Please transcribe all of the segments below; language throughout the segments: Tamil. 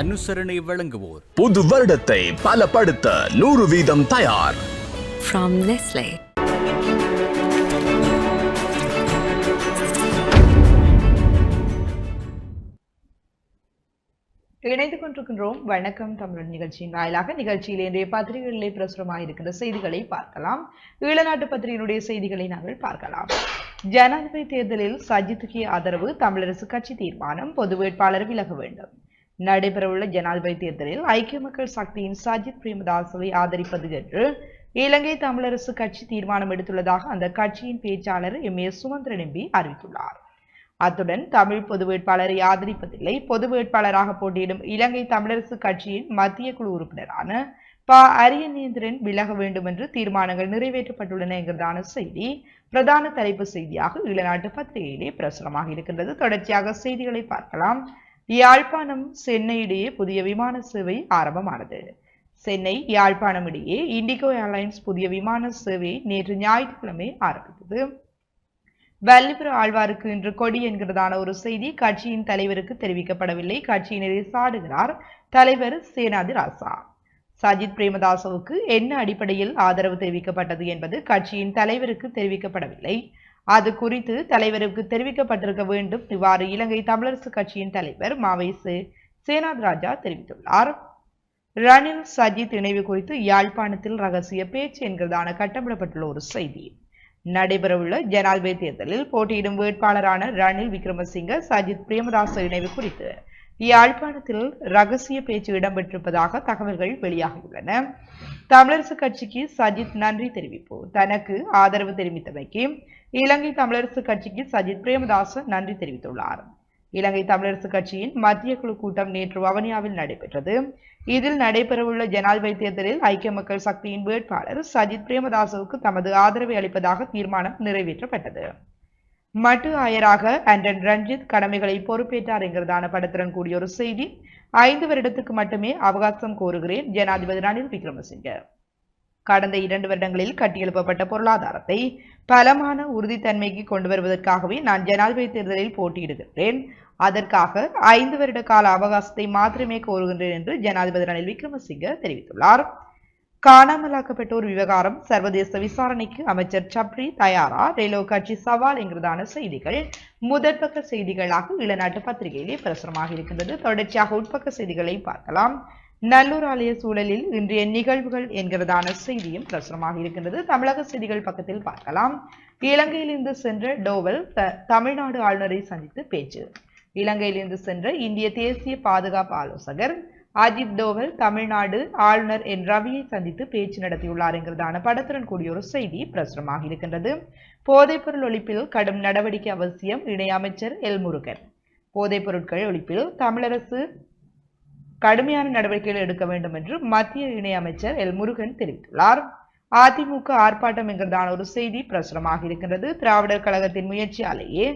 அனுசரணை வழங்குவோர். புது வருடத்தை பலப்படுத்த நூறு வீதம் தயார். இணைந்து கொண்டிருக்கின்றோம். வணக்கம் தமிழன் நிகழ்ச்சியின் வாயிலாக. நிகழ்ச்சியில் இன்றைய பத்திரிகைகளிலே பிரசுரமாக இருக்கிற செய்திகளை பார்க்கலாம். ஈழநாட்டு பத்திரிகையினுடைய செய்திகளை நாங்கள் பார்க்கலாம். ஜனாதிபதி தேர்தலில் சஜித்துக்கு ஆதரவு தமிழரசு கட்சி தீர்மானம். பொது வேட்பாளர் விலக வேண்டும். நடைபெறவுள்ள ஜனாதிபதி தேர்தலில் ஐக்கிய மக்கள் சக்தியின் சஜித் பிரேமதாசவை ஆதரிப்பது என்று இலங்கை தமிழரசு கட்சி தீர்மானம் எடுத்துள்ளதாக அந்த கட்சியின் பேச்சாளர் எம். ஏ. சுமந்திரன் எம்பி அறிவித்துள்ளார். அத்துடன் தமிழ் பொது வேட்பாளரை ஆதரிப்பதில்லை. பொது வேட்பாளராக போட்டியிடும் இலங்கை தமிழரசு கட்சியின் மத்திய குழு உறுப்பினரான ப. அரியநேந்திரன் விலக வேண்டும் என்று தீர்மானங்கள் நிறைவேற்றப்பட்டுள்ளன என்கிறதான செய்தி பிரதான தலைப்பு செய்தியாக ஈழநாட்டு பத்திரிகையிலே பிரசுரமாக இருக்கின்றது தொடர்ச்சியாக செய்திகளை பார்க்கலாம். யாழ்ப்பாணம் சென்னை இடையே புதிய விமான சேவை ஆரம்பமானது. சென்னை யாழ்ப்பாணம் இடையே இண்டிகோ ஏர்லைன்ஸ் புதிய விமான சேவை நேற்று ஞாயிற்றுக்கிழமை ஆரம்பித்தது. வல்லிபுர ஆழ்வாருக்கு இன்று கொடி என்கிறதான ஒரு செய்தி கட்சியின் தலைவருக்கு தெரிவிக்கப்படவில்லை. கட்சியினரை சாடுகிறார் தலைவர் சேனாதி ராசா சஜித் பிரேமதாசவுக்கு என்ன அடிப்படையில் ஆதரவு தெரிவிக்கப்பட்டது என்பது கட்சியின் தலைவருக்கு தெரிவிக்கப்படவில்லை. அது குறித்து தலைவருக்கு தெரிவிக்கப்பட்டிருக்க வேண்டும். இவ்வாறு இலங்கை தமிழரசு கட்சியின் தலைவர் மாவைசு சேனாத் ராஜா தெரிவித்துள்ளார். ரணில் சஜித் இணைவு குறித்து யாழ்ப்பாணத்தில் ரகசிய பேச்சு என்கிறதான கட்டமிடப்பட்டுள்ள ஒரு செய்தி. நடைபெறவுள்ள ஜனாதிபதி தேர்தலில் போட்டியிடும் வேட்பாளரான ரணில் விக்ரமசிங்க சஜித் பிரேமதாச இணைவு குறித்து யாழ்ப்பாணத்தில் ரகசிய பேச்சு இடம்பெற்றிருப்பதாக தகவல்கள் வெளியாகியுள்ளன. தமிழரசு கட்சிக்கு சஜித் நன்றி தெரிவிப்பு. தனக்கு ஆதரவு தெரிவித்தமைக்கு இலங்கை தமிழரசு கட்சிக்கு சஜித் பிரேமதாச நன்றி தெரிவித்துள்ளார். இலங்கை தமிழரசு கட்சியின் மத்திய குழு கூட்டம் நேற்று வவனியாவில் நடைபெற்றது. இதில் நடைபெறவுள்ள ஜனாதிபதி தேர்தலில் ஐக்கிய மக்கள் சக்தியின் வேட்பாளர் சஜித் பிரேமதாசவுக்கு தமது ஆதரவை அளிப்பதாக தீர்மானம் நிறைவேற்றப்பட்டது. மட்டு ஆயராக ஆண்டன் ரஞ்சித் கடமைகளை பொறுப்பேற்றார் என்கிறதான படத்துடன் கூடிய ஒரு செய்தி. ஐந்து வருடத்துக்கு மட்டுமே அவகாசம் கோருகிறேன் ஜனாதிபதி ரணில் விக்ரமசிங்க. கடந்த இரண்டு வருடங்களில் கட்டியெழுப்பப்பட்ட பொருளாதாரத்தை பலமான உறுதித்தன்மைக்கு கொண்டு வருவதற்காகவே நான் ஜனாதிபதி தேர்தலில் போட்டியிடுகிறேன் அதற்காக ஐந்து வருட கால அவகாசத்தை மாத்திரமே கோருகின்றேன் என்று ஜனாதிபதி ரணில் விக்ரமசிங்க தெரிவித்துள்ளார். காணாமலாக்கப்பட்டோர் விவகாரம் சர்வதேச விசாரணைக்கு அமைச்சர் சப்ரி தயாரா ரெயிலோ கட்சி சவால் என்கிறதான செய்திகள். முதற்பக்க செய்திகளாக இளநாட்டு பத்திரிகையிலே பிரசுரமாக இருக்கின்றது. தொடர்ச்சியாக உட்பக்க செய்திகளை பார்க்கலாம். நல்லூர் ஆலய சூழலில் இன்றைய நிகழ்வுகள் என்கிறதான செய்தியும் பிரசுரமாக இருக்கின்றது. தமிழக செய்திகள் பக்கத்தில் பார்க்கலாம். இலங்கையிலிருந்து சென்ற டோவல் த- தமிழ்நாடு ஆளுநரை சந்தித்து பேச்சு. இலங்கையிலிருந்து சென்ற இந்திய தேசிய பாதுகாப்பு ஆலோசகர் அஜித் தோவல் தமிழ்நாடு ஆளுநர் என் ரவியை சந்தித்து பேச்சு நடத்தியுள்ளார் என்கிறதான படத்துடன் கூடிய ஒரு செய்தி பிரசுரமாக இருக்கின்றது. போதைப்பொருள் ஒழிப்பில் கடும் நடவடிக்கை அவசியம் இணையமைச்சர் எல் முருகன். போதைப் பொருட்கள் ஒழிப்பில் தமிழரசு கடுமையான நடவடிக்கைகள் எடுக்க வேண்டும் என்று மத்திய இணையமைச்சர் எல் முருகன் தெரிவித்துள்ளார். அதிமுக ஆர்ப்பாட்டம் என்கிறதான ஒரு செய்தி பிரசுரமாக இருக்கின்றது. திராவிடர் கழகத்தின் முயற்சியாலேயே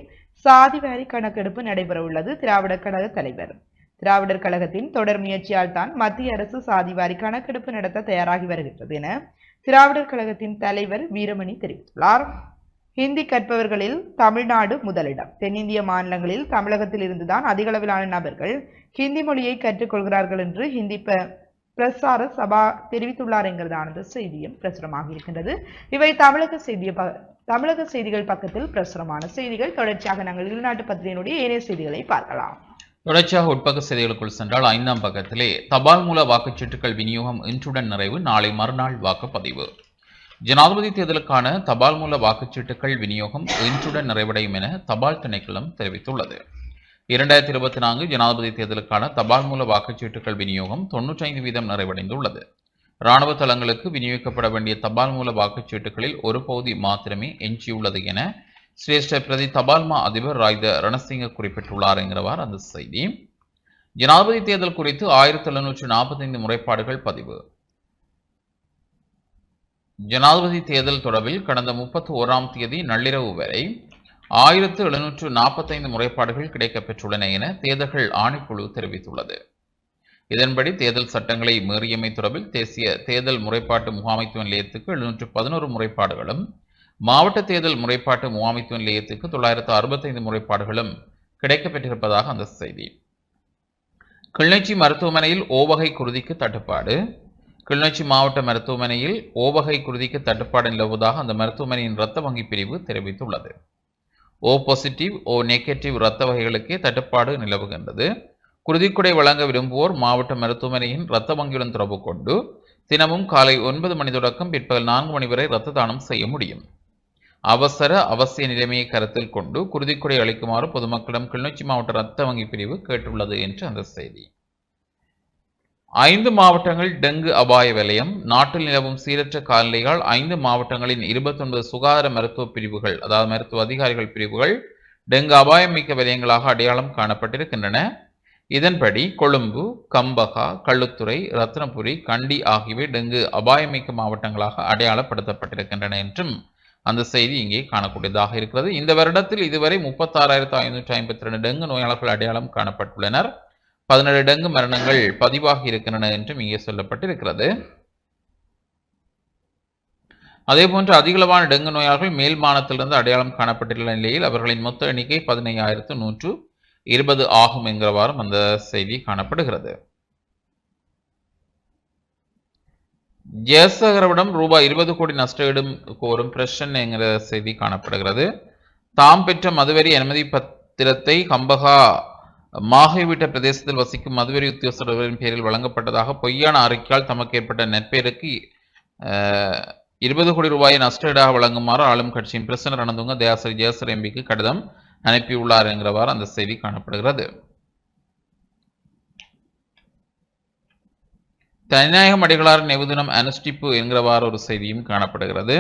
சாதிவாரி கணக்கெடுப்பு நடைபெற உள்ளது திராவிடர் கழக தலைவர் திராவிடர் கழகத்தின் தொடர் முயற்சியால் தான் மத்திய அரசு சாதிவாரி கணக்கெடுப்பு நடத்த தயாராகி வருகின்றது என திராவிடர் கழகத்தின் தலைவர் வீரமணி தெரிவித்துள்ளார். ஹிந்தி கற்பவர்களில் தமிழ்நாடு முதலிடம். தென்னிந்திய மாநிலங்களில் தமிழகத்தில் இருந்துதான் அதிகளவிலான நபர்கள் ஹிந்தி மொழியை கற்றுக்கொள்கிறார்கள் என்று ஹிந்தி பிரசார சபா தெரிவித்துள்ளார் என்கிறதானது செய்தியும் பிரசுரமாக இருக்கின்றது. இவை தமிழக செய்திய ப தமிழக செய்திகள் பக்கத்தில் பிரசுரமான செய்திகள். தொடர்ச்சியாக நாங்கள் வெளிநாட்டு பத்திரிகையினுடைய ஏனைய செய்திகளை பார்க்கலாம். தொடர்ச்சியாக உட்பக்க செய்திகளுக்குள் சென்றால் ஐந்தாம் பக்கத்திலே தபால் மூல வாக்குச்சீட்டுகள் விநியோகம் இன்றுடன் நிறைவு நாளை மறுநாள் வாக்குப்பதிவு. ஜனாதிபதி தேர்தலுக்கான தபால் மூல வாக்குச்சீட்டுகள் விநியோகம் இன்றுடன் நிறைவடையும் என தபால் திணைக்களம் தெரிவித்துள்ளது. இரண்டாயிரத்தி இருபத்தி நான்கு ஜனாதிபதி தேர்தலுக்கான தபால் மூல வாக்குச்சீட்டுகள் விநியோகம் தொன்னூற்றைந்து வீதம் நிறைவடைந்துள்ளது. இராணுவ தளங்களுக்கு விநியோகிக்கப்பட வேண்டிய தபால் மூல வாக்குச்சீட்டுகளில் ஒரு பகுதி மாத்திரமே எஞ்சியுள்ளது என சிரேஷ்ட பிரதி தபால்மா அதிபர் ராய்த ரணசிங்க குறிப்பிட்டுள்ளார் என்கிறவார் அந்த செய்தி. ஜனாதிபதி தேர்தல் குறித்து ஆயிரத்தி எழுநூற்று நாற்பத்தைந்து முறைப்பாடுகள் பதிவு. ஜனாதிபதி தேர்தல் தொடர்பில் கடந்த முப்பத்தி ஓராம் தேதி நள்ளிரவு வரை ஆயிரத்து எழுநூற்று நாற்பத்தைந்து முறைப்பாடுகள் கிடைக்கப்பெற்றுள்ளன என தேர்தல்கள் ஆணைக்குழு தெரிவித்துள்ளது. இதன்படி தேர்தல் சட்டங்களை மீறியமை தொடர்பில் தேசிய தேர்தல் முறைப்பாட்டு முகாமைத்துவ நிலையத்துக்கு எழுநூற்று பதினோரு முறைப்பாடுகளும் மாவட்ட தேர்தல் முறைப்பாட்டு முகாமைத்துவ நிலையத்துக்கு தொள்ளாயிரத்து அறுபத்தைந்து முறைப்பாடுகளும் கிடைக்கப்பெற்றிருப்பதாக அந்த செய்தி. கிளிநொச்சி மருத்துவமனையில் ஓவகை குருதிக்கு தட்டுப்பாடு. கிளிநொச்சி மாவட்ட மருத்துவமனையில் ஓவகை குருதிக்கு தட்டுப்பாடு நிலவுவதாக அந்த மருத்துவமனையின் இரத்த வங்கி பிரிவு தெரிவித்துள்ளது. ஓ பாசிட்டிவ் ஓ நெகட்டிவ் இரத்த வகைகளுக்கே தட்டுப்பாடு நிலவுகின்றது. குருதிக்குடை வழங்க விரும்புவோர் மாவட்ட மருத்துவமனையின் இரத்த வங்கியுடன் தொடர்பு கொண்டு தினமும் காலை ஒன்பது மணி தொடக்கம் பிற்பகல் நான்கு மணி வரை இரத்த தானம் செய்ய முடியும். அவசர அவசிய நிலைமையை கருத்தில் கொண்டு குருதிக்குடை அளிக்குமாறு பொதுமக்களிடம் கிளிநொச்சி மாவட்ட இரத்த வங்கி பிரிவு கேட்டுள்ளது என்று அந்த செய்தி. ஐந்து மாவட்டங்கள் டெங்கு அபாய வலயம் நாட்டில் நிலவும் சீரற்ற காலநிலையால் ஐந்து மாவட்டங்களின் இருபத்தொன்பது சுகாதார மருத்துவ பிரிவுகள் அதாவது மருத்துவ அதிகாரிகள் பிரிவுகள் டெங்கு அபாயம் மிக்க வலயங்களாக அடையாளம் காணப்பட்டிருக்கின்றன. இதன்படி கொழும்பு கம்பகா கள்ளுத்துறை ரத்னபுரி கண்டி ஆகியவை டெங்கு அபாயமிக்க மாவட்டங்களாக அடையாளப்படுத்தப்பட்டிருக்கின்றன என்றும் அந்த செய்தி இங்கே காணக்கூடியதாக இருக்கிறது. இந்த வருடத்தில் இதுவரை முப்பத்தாறாயிரத்து ஐநூற்றி ஐம்பத்தி ரெண்டு டெங்கு நோயாளர்கள் அடையாளம் காணப்பட்டுள்ளனர். பதினேழு டெங்கு மரணங்கள் பதிவாகி இருக்கின்றன என்றும் இங்கே சொல்லப்பட்டிருக்கிறது. அதேபோன்று அதிகளவான டெங்கு நோயாளர்கள் மேல் மாநிலத்திலிருந்து அடையாளம் காணப்பட்டுள்ள நிலையில் அவர்களின் மொத்த எண்ணிக்கை பதினையாயிரத்து நூற்று இருபது ஆகும் என்கிறவாறும் அந்த செய்தி காணப்படுகிறது. ஜெயசகரவிடம் ரூபாய் இருபது கோடி நஷ்டஈடும் கோரும் பிரஷன் என்கிற செய்தி காணப்படுகிறது. தாம் பெற்ற மதுவரி அனுமதி பத்திரத்தை கம்பகா மாகைவிட்ட பிரதேசத்தில் வசிக்கும் மதுவரி உத்தியோகஸ்தர்களின் பேரில் வழங்கப்பட்டதாக பொய்யான அறிக்கையால் தமக்கு ஏற்பட்ட நெற்பெயருக்கு இருபது கோடி ரூபாயை நஷ்டஈடாக வழங்குமாறு ஆளும் கட்சியின் பிரசனர் அனந்துங்க தயாசரி ஜெயசர் எம்பிக்கு கடிதம் அனுப்பியுள்ளார் என்கிறவாறு அந்த செய்தி காணப்படுகிறது. தனிநாயகம் அடிகளார் நினைவு அனுஷ்டிப்பு என்கிறவாறு ஒரு செய்தியும் காணப்படுகிறது.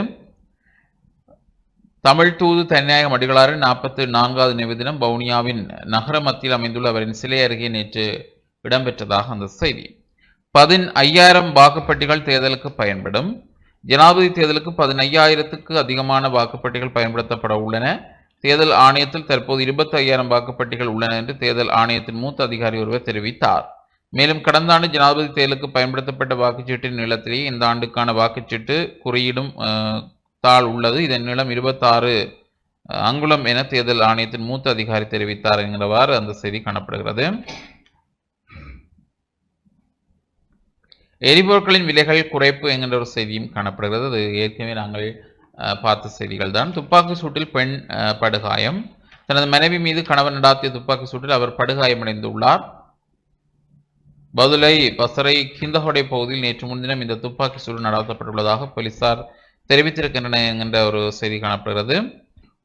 தமிழ் தூது தனிநாயகம் அடிகளாரின் நாற்பத்தி நான்காவது நினைவு பவுனியாவின் வவுனியாவின் நகர மத்தியில் அமைந்துள்ள அவரின் சிலை அருகே நேற்று இடம்பெற்றதாக அந்த செய்தி. பதின் ஐயாயிரம் வாக்குப்பட்டிகள் தேர்தலுக்கு பயன்படும். ஜனாதிபதி தேர்தலுக்கு பதினையாயிரத்துக்கு அதிகமான வாக்குப்பட்டிகள் பயன்படுத்தப்பட உள்ளன. தேர்தல் ஆணையத்தில் தற்போது இருபத்தி ஐயாயிரம் வாக்குப்பட்டிகள் உள்ளன என்று தேர்தல் ஆணையத்தின் மூத்த அதிகாரி ஒருவர் தெரிவித்தார். மேலும் கடந்த ஆண்டு ஜனாதிபதி தேர்தலுக்கு பயன்படுத்தப்பட்ட வாக்குச்சீட்டின் நீளத்திலேயே இந்த ஆண்டுக்கான வாக்குச்சீட்டு குறியீடும் தாள் உள்ளது. இதன் நீளம் இருபத்தாறு அங்குலம் என தேர்தல் ஆணையத்தின் மூத்த அதிகாரி தெரிவித்தார் என்கிறவாறு அந்த செய்தி காணப்படுகிறது. எரிபொருட்களின் விலைகள் குறைப்பு என்கின்ற ஒரு செய்தியும் காணப்படுகிறது. அது ஏற்கனவே நாங்கள் அஹ், பார்த்த செய்திகள் தான் துப்பாக்கி சூட்டில் பெண் படுகாயம். தனது மனைவி மீது கணவன் நடாத்திய துப்பாக்கி சூட்டில் அவர் படுகாயமடைந்துள்ளார். பதுலை பசரை கிந்தஹொடை பகுதியில் நேற்று முன்தினம் இந்த துப்பாக்கி சூடு நடத்தப்பட்டுள்ளதாக போலீசார் தெரிவித்திருக்கின்றன என்கின்ற ஒரு செய்தி காணப்படுகிறது.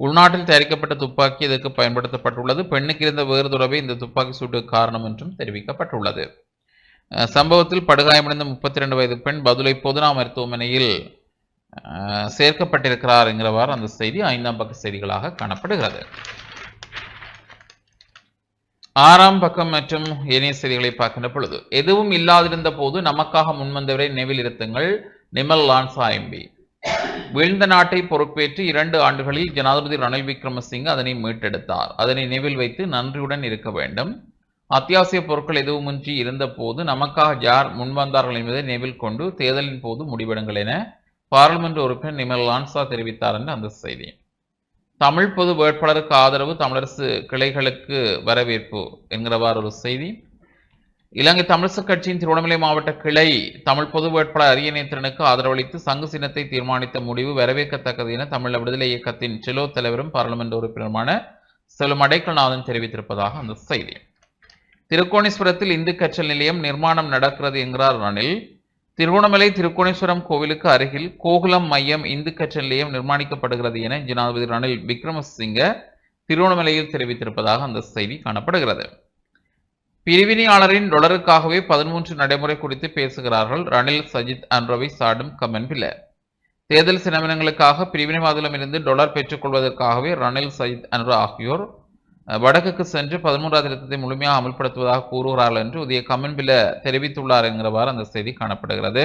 உள்நாட்டில் தயாரிக்கப்பட்ட துப்பாக்கி இதற்கு பயன்படுத்தப்பட்டுள்ளது. பெண்ணுக்கு இருந்த வேறு தொடர்பே இந்த துப்பாக்கி சூடு காரணம் என்றும் தெரிவிக்கப்பட்டுள்ளது. சம்பவத்தில் படுகாயமடைந்த முப்பத்தி ரெண்டு வயது பெண் பதுலை பொதுனா மருத்துவமனையில் சேர்க்கப்பட்டிருக்கிறார் என்கிறவாறு அந்த செய்தி ஐந்தாம் பக்க செய்திகளாக காணப்படுகிறது. ஆறாம் பக்கம் மற்றும் ஏனைய செய்திகளை பார்க்கின்ற பொழுது எதுவும் இல்லாதிருந்த போது நமக்காக முன்வந்தவரை நினைவில் இருத்துங்கள் நிமல் லான்சா எம்பி வீழ்ந்த நாட்டை பொறுப்பேற்று இரண்டு ஆண்டுகளில் ஜனாதிபதி ரணில் விக்ரமசிங்க அதனை மீட்டெடுத்தார். அதனை நினைவில் வைத்து நன்றியுடன் இருக்க வேண்டும். அத்தியாவசிய பொருட்கள் எதுவுமின்றி இருந்த போது நமக்காக யார் முன்வந்தார்கள் என்பதை நினைவில் கொண்டு தேர்தலின் போது முடிவெடுங்கள் என பாராளுமன்ற உறுப்பினர் நிமல் லான்சா தெரிவித்தார் என்று அந்த செய்தி. தமிழ் பொது வேட்பாளருக்கு ஆதரவு தமிழரசு கிளைகளுக்கு வரவேற்பு என்கிறவாறு ஒரு செய்தி. இலங்கை தமிழரசு கட்சியின் திருவண்ணாமலை மாவட்ட கிளை தமிழ் பொது வேட்பாளர் அரியணைத்திறனுக்கு ஆதரவளித்து சங்கு சின்னத்தை தீர்மானித்த முடிவு வரவேற்கத்தக்கது என தமிழ் விடுதலை இயக்கத்தின் செலோ தலைவரும் பாராளுமன்ற உறுப்பினருமான செல்வம் அடைக்கல்நாதன் தெரிவித்திருப்பதாக அந்த செய்தி. திருக்கோணேஸ்வரத்தில் இந்து கற்றல் நிலையம் நிர்மாணம் நடக்கிறது என்கிறார் ரணில். திருவண்ணாமலை திருக்கோணேஸ்வரம் கோவிலுக்கு அருகில் கோகுலம் மையம் இந்து கற்றல் நிலையம் நிர்மாணிக்கப்படுகிறது என ஜனாதிபதி ரணில் விக்ரமசிங்க திருவண்ணாமலையில் தெரிவித்திருப்பதாக அந்த செய்தி காணப்படுகிறது. பிரிவினையாளரின் டொலருக்காகவே பதிமூன்று நடைமுறை குறித்து பேசுகிறார்கள் ரணில் சஜித் அன்ரவை சாடும் கமெண்ட் பிள்ள. தேர்தல் செலவினங்களுக்காக பிரிவினைவாதிடமிருந்து டொலர் பெற்றுக்கொள்வதற்காகவே ரணில் சஜித் அன்ரு ஆகியோர் வடக்குக்கு சென்று பதிமூன்றாவது திருத்தத்தை முழுமையாக அமல்படுத்துவதாக கூறுகிறார்கள் என்று உதய கமன் தெரிவித்துள்ளார் என்கிறவாறு அந்த செய்தி காணப்படுகிறது.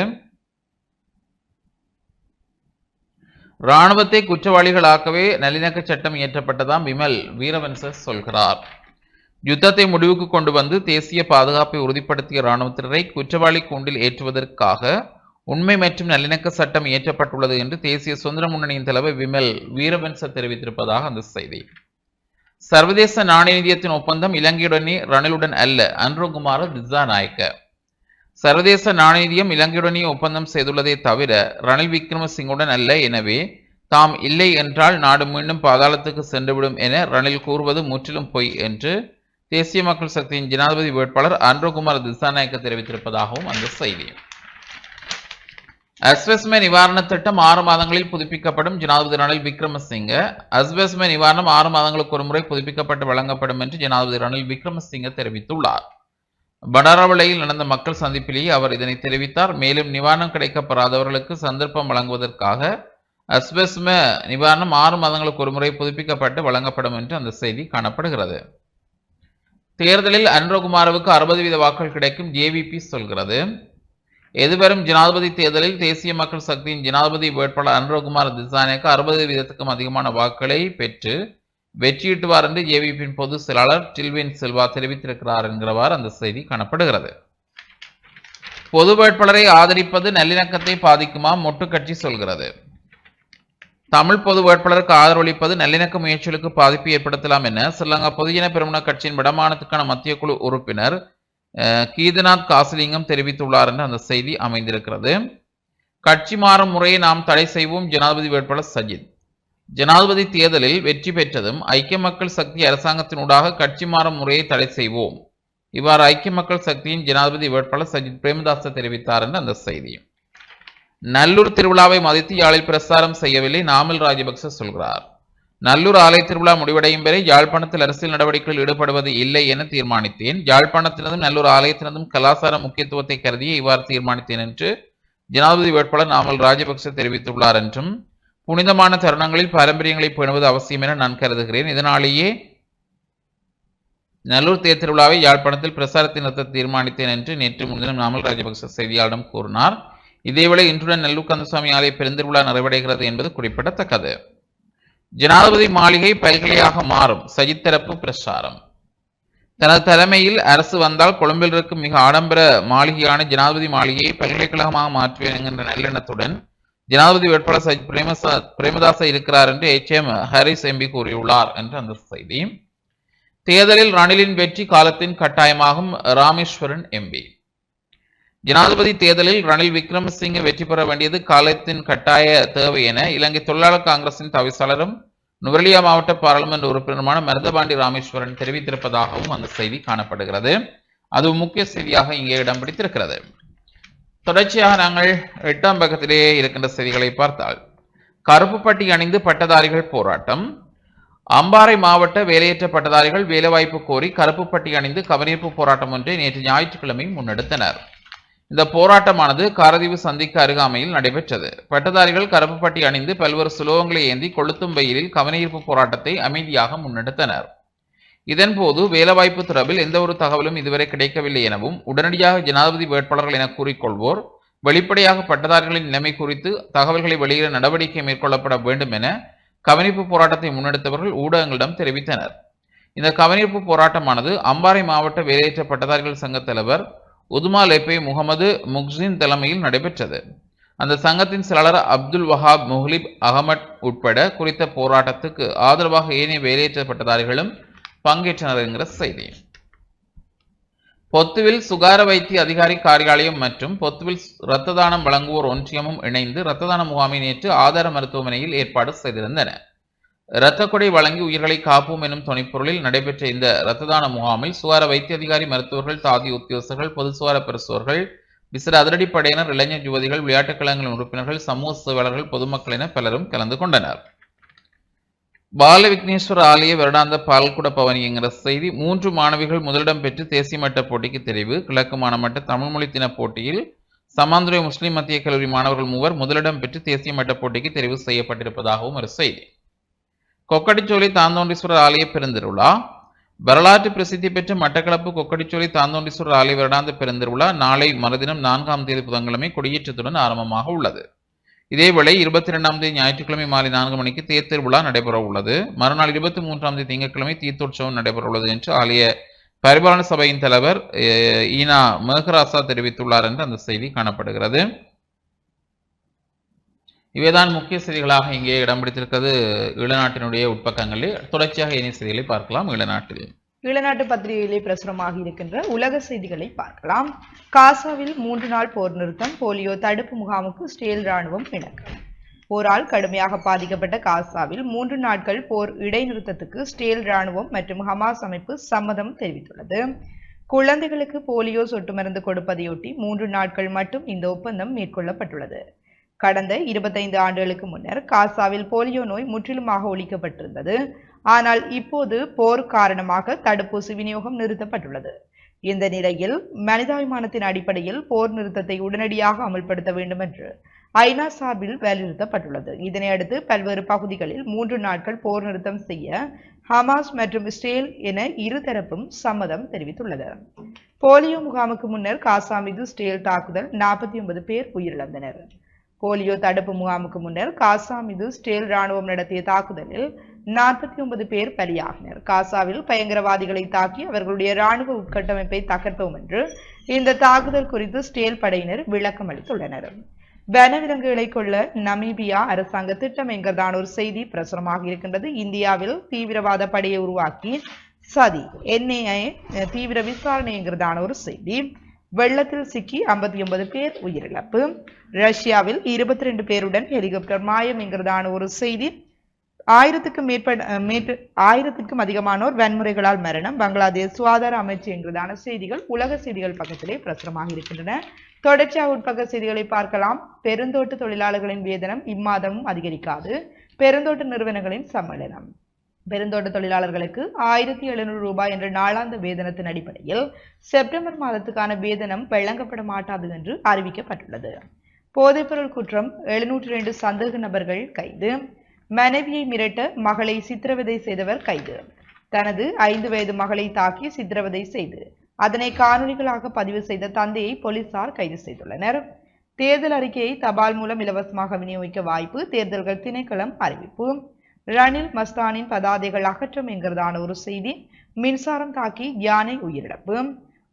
இராணுவத்தை குற்றவாளிகளாக்கவே நல்லிணக்க சட்டம் இயற்றப்பட்டதாம் விமல் வீரவன்சஸ் சொல்கிறார். யுத்தத்தை முடிவுக்கு கொண்டு வந்து தேசிய பாதுகாப்பை உறுதிப்படுத்திய இராணுவத்தினரை குற்றவாளி கூண்டில் ஏற்றுவதற்காக உண்மை மற்றும் நல்லிணக்க சட்டம் இயற்றப்பட்டுள்ளது என்று தேசிய சுதந்திர முன்னணியின் தலைவர் விமல் வீரவன்ச தெரிவித்திருப்பதாக அந்த செய்தி. சர்வதேச நாணய நிதியத்தின் ஒப்பந்தம் இலங்கையுடனே ரணிலுடன் அல்ல. அன்ருகுமார திசாநாயக்க சர்வதேச நாணய நிதியம் இலங்கையுடனே ஒப்பந்தம் செய்துள்ளதை தவிர ரணில் விக்ரமசிங்குடன் அல்ல. எனவே தாம் இல்லை என்றால் நாடு மீண்டும் பாதாளத்துக்கு சென்றுவிடும் என ரணில் கூறுவது முற்றிலும் பொய் என்று தேசிய மக்கள் சக்தியின் ஜனாதிபதி வேட்பாளர் அன்ரோகுமார் திசாநாயக்க தெரிவித்திருப்பதாகவும் அந்த செய்தி. அஸ்வஸ்மே நிவாரண திட்டம் ஆறு மாதங்களில் புதுப்பிக்கப்படும். ஜனாதிபதி ரணில் விக்ரமசிங்க. அஸ்வஸ்மே நிவாரணம் ஆறு மாதங்களுக்கு ஒரு முறை புதுப்பிக்கப்பட்டு வழங்கப்படும் என்று ஜனாதிபதி ரணில் விக்ரமசிங்க தெரிவித்துள்ளார். படாரவளையில் நடந்த மக்கள் சந்திப்பிலேயே அவர் இதனை தெரிவித்தார். மேலும் நிவாரணம் கிடைக்கப்பெறாதவர்களுக்கு சந்தர்ப்பம் வழங்குவதற்காக அஸ்வஸ்ம நிவாரணம் ஆறு மாதங்களுக்கு ஒரு முறை புதுப்பிக்கப்பட்டு வழங்கப்படும் என்று அந்த செய்தி காணப்படுகிறது. தேர்தலில் அன்ரகுமாரவுக்கு அறுபது வீத வாக்குகள் கிடைக்கும். ஜேவிபி சொல்கிறது. எதிர்வரும் ஜனாதிபதி தேர்தலில் தேசிய மக்கள் சக்தியின் ஜனாதிபதி வேட்பாளர் அனுரகுமார் திசானேக்கு அறுபது வீதத்துக்கும் அதிகமான வாக்குகளை பெற்று வெற்றியிட்டுவார் என்று ஜேவிபியின் பொதுச் செயலாளர் டில்வின் சில்வா தெரிவித்திருக்கிறார் என்கிறவாறு அந்த செய்தி காணப்படுகிறது. பொது வேட்பாளரை ஆதரிப்பது நல்லிணக்கத்தை பாதிக்குமா? மொட்டு கட்சி சொல்கிறது. தமிழ் பொது வேட்பாளருக்கு ஆதரவளிப்பது நல்லிணக்க முயற்சிகளுக்கு பாதிப்பு ஏற்படுத்தலாம் என ஸ்ரீலங்கா பொதுஜன பெருமன கட்சியின் விடமானத்துக்கான மத்திய குழு உறுப்பினர் கீதநாத் காசிலிங்கம் தெரிவித்துள்ளார் என்று அந்த செய்தி அமைந்திருக்கிறது. கட்சி மாறும் முறையை நாம் தடை செய்வோம் ஜனாதிபதி வேட்பாளர் சஜித். ஜனாதிபதி தேர்தலில் வெற்றி பெற்றதும் ஐக்கிய மக்கள் சக்தி அரசாங்கத்தினூடாக கட்சி மாறும் முறையை தடை செய்வோம். இவ்வாறு ஐக்கிய மக்கள் சக்தியின் ஜனாதிபதி வேட்பாளர் சஜித் பிரேமதாச தெரிவித்தார் என்று அந்த செய்தி. நல்லூர் திருவிழாவை மதித்து யாழில் பிரசாரம் செய்யவில்லை நாமல் ராஜபக்ச சொல்கிறார். நல்லூர் ஆலய திருவிழா முடிவடையும் வரை யாழ்ப்பாணத்தில் அரசியல் நடவடிக்கைகள் ஈடுபடுவது இல்லை என தீர்மானித்தேன். யாழ்ப்பாணத்தினதும் நல்லூர் ஆலயத்தினதும் கலாசார முக்கியத்துவத்தை கருதியே இவ்வாறு தீர்மானித்தேன் என்று ஜனாதிபதி வேட்பாளர் நாமல் ராஜபக்ச தெரிவித்துள்ளார் என்றும் புனிதமான தருணங்களில் பாரம்பரியங்களை பேணுவது அவசியம் என நான் கருதுகிறேன். இதனாலேயே நல்லூர் தேர் திருவிழாவை யாழ்ப்பாணத்தில் பிரசாரத்தை நிறுத்த தீர்மானித்தேன் என்று நேற்று முன்தினம் நாமல் ராஜபக்ச செய்தியாளரிடம் கூறினார். இதேவேளை இன்றுடன் நல்லூர் கந்தசுவாமி ஆலய பெருந்திருவிழா நிறைவடைகிறது என்பது குறிப்பிடத்தக்கது. ஜனாதிபதி மாளிகை பல்கலையாக மாறும். சஜித் தரப்பு பிரச்சாரம். தனது தலைமையில் அரசு வந்தால் கொழும்பில் இருக்கும் மிக ஆடம்பர மாளிகையான ஜனாதிபதி மாளிகையை பல்கலைக்கழகமாக மாற்றுவேன் என்கின்ற நல்லெண்ணத்துடன் ஜனாதிபதி வேட்பாளர் சஜித் பிரேமசா பிரேமதாச இருக்கிறார் என்று எச். எம். ஹரிஸ் எம்பி கூறியுள்ளார் என்று அந்த செய்தி. தேர்தலில் ரணிலின் வெற்றி காலத்தின் கட்டாயமாகும் ராமேஸ்வரன் எம்பி ஜனாதிபதி தேர்தலில் ரணில் விக்ரமசிங்க வெற்றி பெற வேண்டியது காலத்தின் கட்டாய தேவை என இலங்கை தொழிலாளர் காங்கிரசின் தவிசாளரும் நுவரலியா மாவட்ட பாராளுமன்ற உறுப்பினருமான மருதபாண்டி ராமேஸ்வரன் தெரிவித்திருப்பதாகவும் அந்த செய்தி காணப்படுகிறது. அது முக்கிய செய்தியாக இங்கே இடம் பிடித்திருக்கிறது. தொடர்ச்சியாக நாங்கள் எட்டாம் பக்கத்திலேயே இருக்கின்ற செய்திகளை பார்த்தால் கருப்பு பட்டி அணிந்து பட்டதாரிகள் போராட்டம் அம்பாறை மாவட்ட வேலையற்ற பட்டதாரிகள் வேலைவாய்ப்பு கோரி கருப்பு பட்டி அணிந்து கவனிப்பு போராட்டம் ஒன்றை நேற்று ஞாயிற்றுக்கிழமை முன்னெடுத்தனர். இந்த போராட்டமானது காரதீவு சந்திக்கு அருகாமையில் நடைபெற்றது. பட்டதாரிகள் கருப்புப்பட்டி அணிந்து பல்வேறு சுலோகங்களை ஏந்தி கொளுத்தும் வெயிலில் கவனஈர்ப்பு போராட்டத்தை அமைதியாக முன்னெடுத்தனர். இதன்போது வேலைவாய்ப்பு தொடர்பில் எந்த ஒரு தகவலும் இதுவரை கிடைக்கவில்லை எனவும் உடனடியாக ஜனாதிபதி வேட்பாளர்கள் என கூறிக்கொள்வோர் வெளிப்படையாக பட்டதாரிகளின் நிலைமை குறித்து தகவல்களை வெளியிட நடவடிக்கை மேற்கொள்ளப்பட வேண்டும் என கவனிப்பு போராட்டத்தை முன்னெடுத்தவர்கள் ஊடகங்களிடம் தெரிவித்தனர். இந்த கவனிப்பு போராட்டமானது அம்பாறை மாவட்ட வேலையற்ற பட்டதாரிகள் சங்க தலைவர் உதுமா லேப்பை முகமது முக்சின் தலைமையில் நடைபெற்றது. அந்த சங்கத்தின் செயலாளர் அப்துல் வஹாப் முஹ்லிப் அகமட் உட்பட குறித்த போராட்டத்துக்கு ஆதரவாக ஏனைய வெளியேற்றப்பட்டதாரிகளும் பங்கேற்றனர் என்கிற செய்தி. பொத்துவில் சுகார வைத்திய அதிகாரி காரியாலயம் மற்றும் பொத்துவில் இரத்த தானம் வழங்குவோர் ஒன்றியமும் இணைந்து இரத்த தான முகாமை நேற்று ஆதார மருத்துவமனையில் ஏற்பாடு செய்திருந்தன. இரத்த கொடை வழங்கி உயிர்களை காப்போம் எனும் துணைப்பொருளில் நடைபெற்ற இந்த இரத்த தான முகாமில் சுகார வைத்திய அதிகாரி மருத்துவர்கள் தாதி உத்தியோகஸ்தர்கள் பொது சுகார பிரசுவர்கள் விசிற அதிரடிப்படையினர் இளைஞர் யுவதிகள் விளையாட்டுக் கழகங்களின் உறுப்பினர்கள் சமூக சேவலர்கள் பொதுமக்கள் என பலரும் கலந்து கொண்டனர். பால விக்னேஸ்வர ஆலய வருடாந்த பால்குட பவனி என்கிற செய்தி மூன்று மாணவிகள் முதலிடம் பெற்று தேசிய மட்ட போட்டிக்கு தெரிவு. கிழக்கு மாநமட்ட தமிழ்மொழி தின போட்டியில் சமாந்துரை முஸ்லிம் மத்திய கல்லூரி மாணவர்கள் மூவர் முதலிடம் பெற்று தேசிய மட்ட போட்டிக்கு தெரிவு செய்யப்பட்டிருப்பதாகவும் ஒரு செய்தி. கொக்கட்டிச்சோலை தாந்தோண்டீஸ்வரர் ஆலய பெருந்திருவிழா வரலாற்று பிரசித்தி பெற்ற மட்டக்களப்பு கொக்கட்டிச்சோலை தாந்தோண்டீஸ்வரர் ஆலய வருடாந்த பெருந்திருவிழா நாளை மறுதினம் நான்காம் தேதி புதன்கிழமை கொடியேற்றத்துடன் ஆரம்பமாக உள்ளது இதேவேளை இருபத்தி இரண்டாம் தேதி ஞாயிற்றுக்கிழமை மாலை நான்கு மணிக்கு தேர் திருவிழா நடைபெற உள்ளது மறுநாள் இருபத்தி மூன்றாம் தேதி திங்கட்கிழமை தீர்த்தோற்சவம் நடைபெற உள்ளது என்று ஆலய பரிபாலன சபையின் தலைவர் அஹ், ஈனா மேகராசா தெரிவித்துள்ளார் என்று அந்த செய்தி காணப்படுகிறது இவைதான் முக்கிய செய்திகளாக இங்கே இடம் பிடித்திருக்கிறது. ஈழநாட்டினுடைய உட்பக்கங்களில் தொடர்ச்சியாக இணைய செய்திகளை பார்க்கலாம். ஈழநாட்டில் ஈழநாட்டு பத்திரிகையிலே பிரசுரமாக இருக்கின்ற உலக செய்திகளை பார்க்கலாம். காசாவில் மூன்று நாள் போர் நிறுத்தம் போலியோ தடுப்பு முகாமுக்கு ஸ்டேல் ராணுவம் இணக்கம் போரால் கடுமையாக பாதிக்கப்பட்ட காசாவில் மூன்று நாட்கள் போர் இடைநிறுத்தத்துக்கு ஸ்டேல் ராணுவம் மற்றும் ஹமாஸ் அமைப்பு சம்மதம் தெரிவித்துள்ளது. குழந்தைகளுக்கு போலியோ சொட்டு மருந்து கொடுப்பதையொட்டி மூன்று நாட்கள் மட்டும் இந்த ஒப்பந்தம் மேற்கொள்ளப்பட்டுள்ளது. கடந்த இருபத்தைந்து ஆண்டுகளுக்கு முன்னர் காசாவில் போலியோ நோய் முற்றிலுமாக ஒழிக்கப்பட்டிருந்தது. ஆனால் இப்போது போர் காரணமாக தடுப்பூசி விநியோகம் நிறுத்தப்பட்டுள்ளது. இந்த நிலையில் மனிதாபிமானத்தின் அடிப்படையில் போர் நிறுத்தத்தை உடனடியாக அமல்படுத்த வேண்டும் என்று ஐநா சார்பில் வலியுறுத்தப்பட்டுள்ளது. இதனையடுத்து பல்வேறு பகுதிகளில் மூன்று நாட்கள் போர் நிறுத்தம் செய்ய ஹமாஸ் மற்றும் இஸ்ரேல் என இருதரப்பும் சம்மதம் தெரிவித்துள்ளது. போலியோ முகாமுக்கு முன்னர் காசா மீது இஸ்ரேல் தாக்குதல் நாற்பத்தி ஒன்பது பேர் உயிரிழந்தனர். போலியோ தடுப்பு முகாமுக்கு முன்னர் காசா மீது ஸ்டேல் ராணுவம் நடத்திய தாக்குதலில் நாற்பத்தி ஒன்பது பேர் பலியாகினர். காசாவில் பயங்கரவாதிகளை தாக்கி அவர்களுடைய ராணுவ உட்கட்டமைப்பை தகர்த்தோம் என்று இந்த தாக்குதல் குறித்து ஸ்டேல் படையினர் விளக்கம் அளித்துள்ளனர். வனவிலங்குகளை கொள்ள நமீபியா அரசாங்க திட்டம் என்கிறதான ஒரு செய்தி பிரசுரமாக இருக்கின்றது. இந்தியாவில் தீவிரவாத படையை உருவாக்கி சதி என்ஐஏ தீவிர விசாரணை என்கிறதான ஒரு செய்தி. வெள்ளத்தில் சிக்கி ஐம்பத்தி ஒன்பது பேர் உயிரிழப்பு. ரஷ்யாவில் இருபத்தி ரெண்டு பேருடன் ஹெலிகாப்டர் மாயம் என்கிறதான ஒரு செய்தி. ஆயிரத்துக்கும் மேற்பட மேற்ப ஆயிரத்துக்கும் அதிகமானோர் வன்முறைகளால் மரணம். பங்களாதேஷ் சுகாதார அமைச்சு என்கிறதான செய்திகள் உலக செய்திகள் பக்கத்திலே பிரசுரமாக இருக்கின்றன. தொடர்ச்சியாக உட்பக்க செய்திகளை பார்க்கலாம். பெருந்தோட்ட தொழிலாளர்களின் வேதனம் இம்மாதமும் அதிகரிக்காது. பெருந்தோட்ட நிறுவனங்களின் சம்மேளனம். பெருந்தோட்ட தொழிலாளர்களுக்கு ஆயிரத்தி எழுநூறு ரூபாய் என்ற நாளாந்த வேதனத்தின் அடிப்படையில் செப்டம்பர் மாதத்துக்கான வேதனம் வழங்கப்பட மாட்டாது என்று அறிவிக்கப்பட்டுள்ளது. போதைப்பொருள் குற்றம் எழுநூற்றி ரெண்டு சந்தேக நபர்கள் கைது மனைவியை மிரட்ட மகளை சித்திரவதை செய்தவர் கைது தனது ஐந்து வயது மகளை தாக்கி சித்திரவதை செய்து அதனை காணொளிகளாக பதிவு செய்த தந்தையை போலீசார் கைது செய்துள்ளனர். தேர்தல் அறிக்கையை தபால் மூலம் இலவசமாக விநியோகிக்க வாய்ப்பு தேர்தல்கள் திணைக்களம் அறிவிப்பு. ரணில் மஸ்தானின் பதாதைகள் அகற்றம் என்கிறதான ஒரு செய்தி மின்சாரம் தாக்கி யானை உயிரிழப்பு.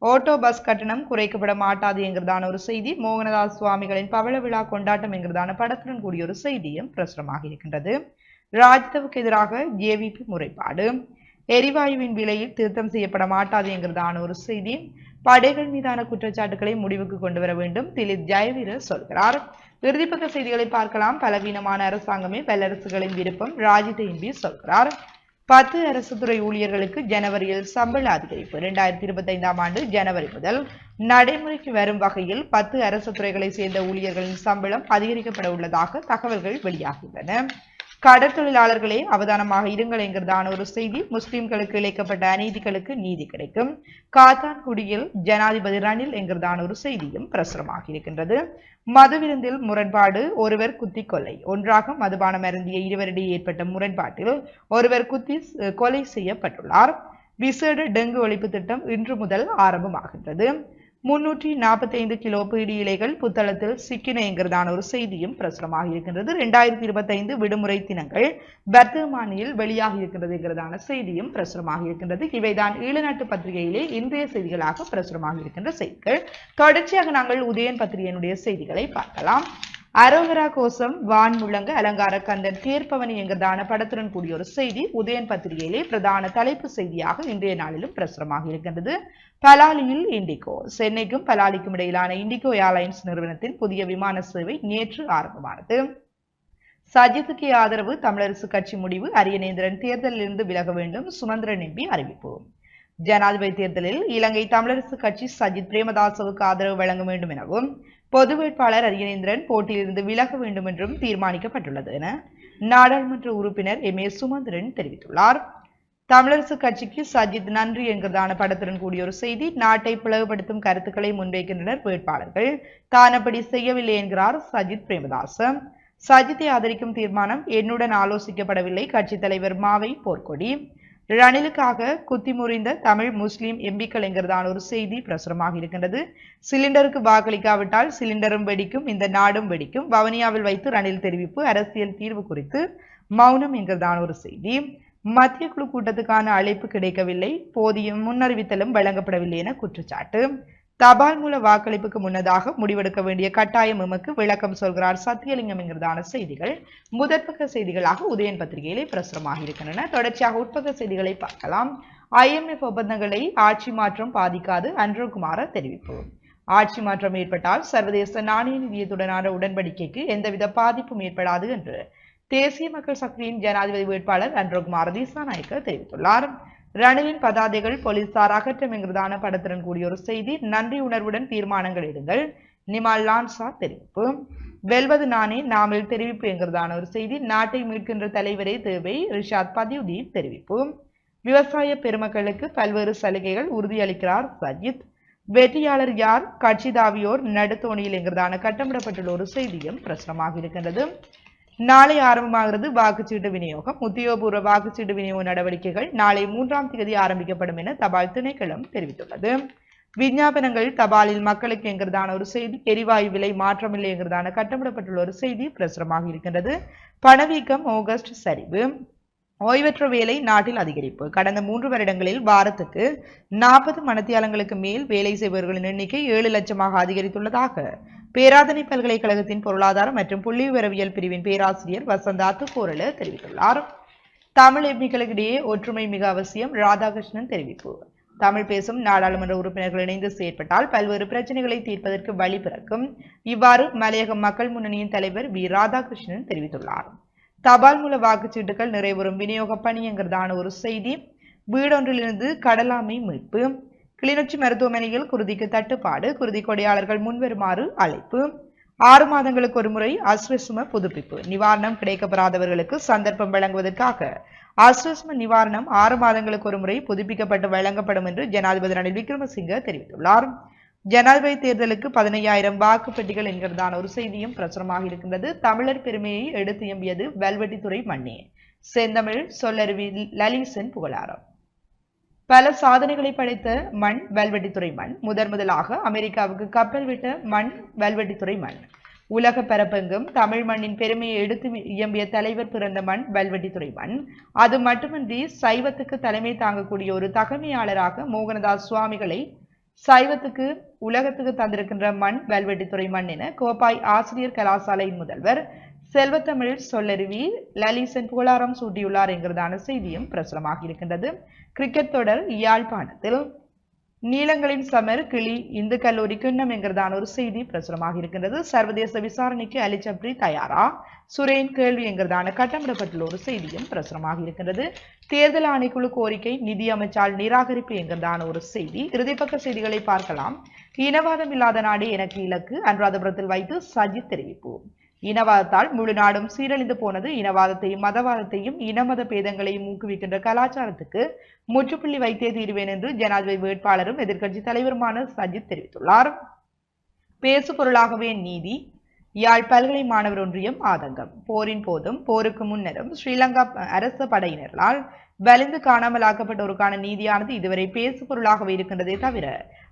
ஓட்டோ பஸ் கட்டணம் குறைக்கப்பட மாட்டாது என்கிறதான ஒரு செய்தி மோகனதாஸ் சுவாமிகளின் பவள விழா கொண்டாட்டம் என்கிறதான படத்துடன் கூடிய ஒரு செய்தியும் பிரசுரமாக இருக்கின்றது. ராஜ்தவுக்கு எதிராக ஜேவிபி முறைப்பாடு. எரிவாயுவின் விலையில் திருத்தம் செய்யப்பட மாட்டாது என்கிறதான ஒரு செய்தி. படைகள் மீதான குற்றச்சாட்டுகளை முடிவுக்கு கொண்டு வர வேண்டும். திலீப் ஜெயவீர சொல்கிறார். இறுதிப்பக்க செய்திகளை பார்க்கலாம். பலவீனமான அரசாங்கமே வல்லரசுகளின் விருப்பம். ராஜித எம்பி சொல்கிறார். பத்து அரசு துறை ஊழியர்களுக்கு ஜனவரியில் சம்பள அதிகரிப்பு. இரண்டாயிரத்தி இருபத்தி ஐந்தாம் ஆண்டு ஜனவரி முதல் நடைமுறைக்கு வரும் வகையில் பத்து அரசு துறைகளை சேர்ந்த ஊழியர்களின் சம்பளம் அதிகரிக்கப்பட உள்ளதாக தகவல்கள் வெளியாகியுள்ளன. கடற்தொழிலாளர்களே அவதானமாக இருங்கள் என்கிறதான ஒரு செய்தி முஸ்லிம்களுக்கு இழைக்கப்பட்ட அநீதிகளுக்கு நீதி கிடைக்கும். காத்தான்குடியில் ஜனாதிபதி ரணில் என்கிறதான ஒரு செய்தியும் பிரசுரமாக இருக்கின்றது. மதுவிருந்தில் முரண்பாடு ஒருவர் குத்தி கொலை. ஒன்றாக மதுபானம் அருந்திய இருவரிடையே ஏற்பட்ட முரண்பாட்டில் ஒருவர் குத்தி கொலை செய்யப்பட்டுள்ளார். விசேட டெங்கு ஒழிப்பு திட்டம் இன்று முதல் ஆரம்பமாகின்றது. முன்னூற்றி நாற்பத்தி ஐந்து கிலோ பீடி இலைகள் புத்தளத்தில் சிக்கினேங்கிறதான ஒரு செய்தியும் பிரசுரமாக இருக்கின்றது. ரெண்டாயிரத்தி இருபத்தைந்து விடுமுறை தினங்கள் வர்த்தமானியில் வெளியாக இருக்கின்றதுங்கிறதான செய்தியும் பிரசுரமாக இருக்கின்றது. இவைதான் ஈழநாட்டு பத்திரிகையிலே இன்றைய செய்திகளாக பிரசுரமாக இருக்கின்ற செய்திகள். தொடர்ச்சியாக நாங்கள் உதயன் பத்திரிகையினுடைய செய்திகளை பார்க்கலாம். அரோகரா கோசம் வான் முழங்க அலங்கார கந்தன் தீர்ப்பவனி என்கிறதான படத்துடன் கூடிய ஒரு செய்தி உதயன் பத்திரிகையிலே பிரதான தலைப்பு செய்தியாக இன்றைய நாளிலும் பிரசுரமாக இருக்கின்றது. பலாலியில் இண்டிகோ சென்னைக்கும் பலாலிக்கும் இடையிலான இண்டிகோ ஏர்லைன்ஸ் நிறுவனத்தின் புதிய விமான சேவை நேற்று ஆரம்பமானது. சஜித்துக்கு ஆதரவு தமிழரசு கட்சி முடிவு அரியநேந்திரன் தேர்தலிலிருந்து விலக வேண்டும் சுமந்திரன் எம்பி அறிவிப்பு. ஜனாதிபதி தேர்தலில் இலங்கை தமிழரசு கட்சி சஜித் பிரேமதாசவுக்கு ஆதரவு வழங்க வேண்டும் எனவும் பொது வேட்பாளர் அரியநேந்திரன் போட்டியிலிருந்து விலக வேண்டும் என்றும் தீர்மானிக்கப்பட்டுள்ளது என நாடாளுமன்ற உறுப்பினர் எம். ஏ. சுமந்திரன் தெரிவித்துள்ளார். தமிழரசு கட்சிக்கு சஜித் நன்றி என்கிறதான படத்துடன் கூடிய ஒரு செய்தி நாட்டை பிளவுபடுத்தும் கருத்துக்களை முன்வைக்கின்றனர் வேட்பாளர்கள். தான் அப்படி செய்யவில்லை என்கிறார் சஜித் பிரேமதாச. சஜித்தை ஆதரிக்கும் தீர்மானம் என்னுடன் ஆலோசிக்கப்படவில்லை. கட்சித் தலைவர் மாவை போர்க்கொடி. ரணிலுக்காக குத்தி முறிந்த தமிழ் முஸ்லீம் எம்பிக்கள் ஒரு செய்தி பிரசுரமாக இருக்கின்றது. சிலிண்டருக்கு வாக்களிக்காவிட்டால் சிலிண்டரும் வெடிக்கும் இந்த நாடும் வெடிக்கும். வவனியாவில் வைத்து ரணில் தெரிவிப்பு அரசியல் தீர்வு குறித்து மௌனம் என்கிறதான ஒரு செய்தி. மத்திய குழு கூட்டத்துக்கான அழைப்பு கிடைக்கவில்லை. போதிய முன்னறிவித்தலும் வழங்கப்படவில்லை என குற்றச்சாட்டு. தபால் மூல வாக்களிப்புக்கு முன்னதாக முடிவெடுக்க வேண்டிய கட்டாயம் எமக்கு விளக்கம் சொல்கிறார் சத்தியலிங்கம் என்கிறதான செய்திகள். முதற்பக்க செய்திகளாக உதயன் பத்திரிகையிலே பிரசுரமாக இருக்கின்றன. தொடர்ச்சியாக உட்பக்க செய்திகளை பார்க்கலாம். ஐஎம்எஃப் ஒப்பந்தங்களை ஆட்சி மாற்றம் பாதிக்காது. அன்ரோகுமார தெரிவிப்பு. ஆட்சி மாற்றம் ஏற்பட்டால் சர்வதேச நாணய நிதியத்துடனான உடன்படிக்கைக்கு எந்தவித பாதிப்பும் ஏற்படாது என்று தேசிய மக்கள் சக்தியின் ஜனாதிபதி வேட்பாளர் அன்ரோகுமார திசாநாயக்க தெரிவித்துள்ளார். ரணிலின் பதாதைகள் போலீசார் அகற்றம் என்கிறதான படத்துடன் கூடிய ஒரு செய்தி. நன்றி உணர்வுடன் தீர்மானங்கள் எடுங்கள். நிமால் லான்சா தெரிவிப்பு. வெல்வது நானே நாமில் தெரிவிப்பு என்கிறதான ஒரு செய்தி. நாட்டை மீட்கின்ற தலைவரே தேவை. ரிஷாத் பதியுதீப் தெரிவிப்பு. விவசாய பெருமக்களுக்கு பல்வேறு சலுகைகள் உறுதியளிக்கிறார் சஜித். வெற்றியாளர் யார்? கட்சி தாவியோர் நடுத்தோணியில் என்கிறதான கட்டமிடப்பட்டுள்ள ஒரு செய்தியும் பிரச்சனமாக இருக்கின்றது. நாளை ஆரம்பமாகிறது வாக்குச்சீட்டு விநியோகம். உத்தியோகபூர்வ வாக்குச்சீட்டு விநியோக நடவடிக்கைகள் நாளை மூன்றாம் தேதி ஆரம்பிக்கப்படும் என தபால் திணைக்களம் தெரிவித்துள்ளது. விஞ்ஞாபனங்கள் தபாலில் மக்களுக்கு என்கிறதான ஒரு செய்தி எரிவாயு விலை மாற்றமில்லை என்கிறதான கட்டமிடப்பட்டுள்ள ஒரு செய்தி பிரசுரமாக இருக்கின்றது. பணவீக்கம் ஆகஸ்ட் சரிவு. ஓய்வற்ற வேலை நாட்டில் அதிகரிப்பு. கடந்த மூன்று வருடங்களில் வாரத்துக்கு நாற்பது மணத்தியாலங்களுக்கு மேல் வேலை செய்பவர்களின் எண்ணிக்கை ஏழு லட்சமாக அதிகரித்துள்ளதாக. பேராதனை பல்கலைக்கழகத்தின் பொருளாதாரம் மற்றும் புள்ளிவிவரவியல் பிரிவின் பேராசிரியர் வசந்தா துக்கோரலு தெரிவித்துள்ளார். தமிழ் எம்பிக்களுக்கிடையே ஒற்றுமை மிக அவசியம் ராதாகிருஷ்ணன் தெரிவிப்பு. தமிழ் பேசும் நாடாளுமன்ற உறுப்பினர்கள் இணைந்து செயற்பட்டால் பல்வேறு பிரச்சனைகளை தீர்ப்பதற்கு வழி பிறக்கும். இவ்வாறு மலையக மக்கள் முன்னணியின் தலைவர் வி. ராதாகிருஷ்ணன் தெரிவித்துள்ளார். தபால் மூல வாக்குச்சீட்டுகள் நிறைவேறும். விநியோக பணிங்கிறதான ஒரு செய்தி. வீடொன்றிலிருந்து கடலாமை மீட்பு. கிளிநொச்சி மருத்துவமனையில் குருதிக்கு தட்டுப்பாடு. குருதி கொடையாளர்கள் முன்வருமாறு அழைப்பு. ஆறு மாதங்களுக்கு ஒரு முறை அஸ்வசும புதுப்பிப்பு. நிவாரணம் கிடைக்கப்பெறாதவர்களுக்கு சந்தர்ப்பம் வழங்குவதற்காக அஸ்ரசும நிவாரணம் ஆறு மாதங்களுக்கு ஒரு முறை புதுப்பிக்கப்பட்டு வழங்கப்படும் என்று ஜனாதிபதி ரணில் விக்ரமசிங்க தெரிவித்துள்ளார். ஜனாதிபதி தேர்தலுக்கு பதினையாயிரம் வாக்குப்பெட்டிகள் என்கிறதான ஒரு செய்தியும் பிரசுரமாக இருக்கின்றது. தமிழர் பெருமையை எடுத்து எம்பியது வெல்வெட்டித்துறை மண்ணே செந்தமிழ் சொல்லருவி லலிசன் புகழாரம். பல சாதனைகளை படைத்த மண் வெல்வெட்டித்துறை மண் முதன் முதலாக அமெரிக்காவுக்கு கப்பல் விட்ட மண் வெல்வெட்டித்துறை மண். உலக பரப்பெங்கும் தமிழ் மண்ணின் பெருமையை எடுத்து இயம்பிய தலைவர் பிறந்த மண் வெல்வெட்டித்துறை மண். அது மட்டுமின்றி சைவத்துக்கு தலைமை தாங்கக்கூடிய ஒரு தகமையாளராக மோகனதாஸ் சுவாமிகளை சைவத்துக்கு உலகத்துக்கு தந்திருக்கின்ற மண் வெல்வெட்டித்துறை மண் என கோப்பாய் ஆசிரியர் கலாசாலையின் முதல்வர் செல்வத்தமிழ் சொல்லருவி லலிசன் புகழாரம் சூட்டியுள்ளார் என்கிறதான செய்தியும் பிரசுரமாக இருக்கின்றது. கிரிக்கெட் தொடர் யாழ்ப்பாணத்தில் நீளங்களின் சமர் கிளி இந்து கல்லூரி கிண்ணம் என்கிறதான ஒரு செய்தி பிரசுரமாக இருக்கின்றது. சர்வதேச விசாரணைக்கு அலிச்சப்ரி தயாரா? சுரேன் கேள்வி என்கிறதான கட்டமிடப்பட்டுள்ள ஒரு செய்தியும் பிரசுரமாக இருக்கின்றது. தேர்தல் ஆணைக்குழு கோரிக்கை நிதி அமைச்சால் நிராகரிப்பு என்கிறதான ஒரு செய்தி. இறுதிப்பக்க செய்திகளை பார்க்கலாம். இனவாதம் இல்லாத நாடு எனக்கு இலக்கு. அனுராதபுரத்தில் வைத்து சஜித் தெரிவிப்பு இனவாதத்தால் முழு நாடும் சீரழிந்து போனது இனவாதத்தையும் மதவாதத்தையும் இனமத பேதங்களையும் ஊக்குவிக்கின்ற கலாச்சாரத்துக்கு முற்றுப்புள்ளி வைத்தே தீர்வேன் என்று ஜனாதிபதி வேட்பாளரும் எதிர்க்கட்சி தலைவருமான சஜித் தெரிவித்துள்ளார். பேசு பொருளாகவே நீதி யாழ் பல்கலை மாணவர் ஒன்றியம் ஆதங்கம். போரின் போதும் போருக்கு முன்னரும் ஸ்ரீலங்கா அரச படையினரால் வலிந்து காணாமலாக்கப்பட்டோருக்கான நீதியானது இதுவரை பேசு பொருளாகவே இருக்கின்றதே தவிர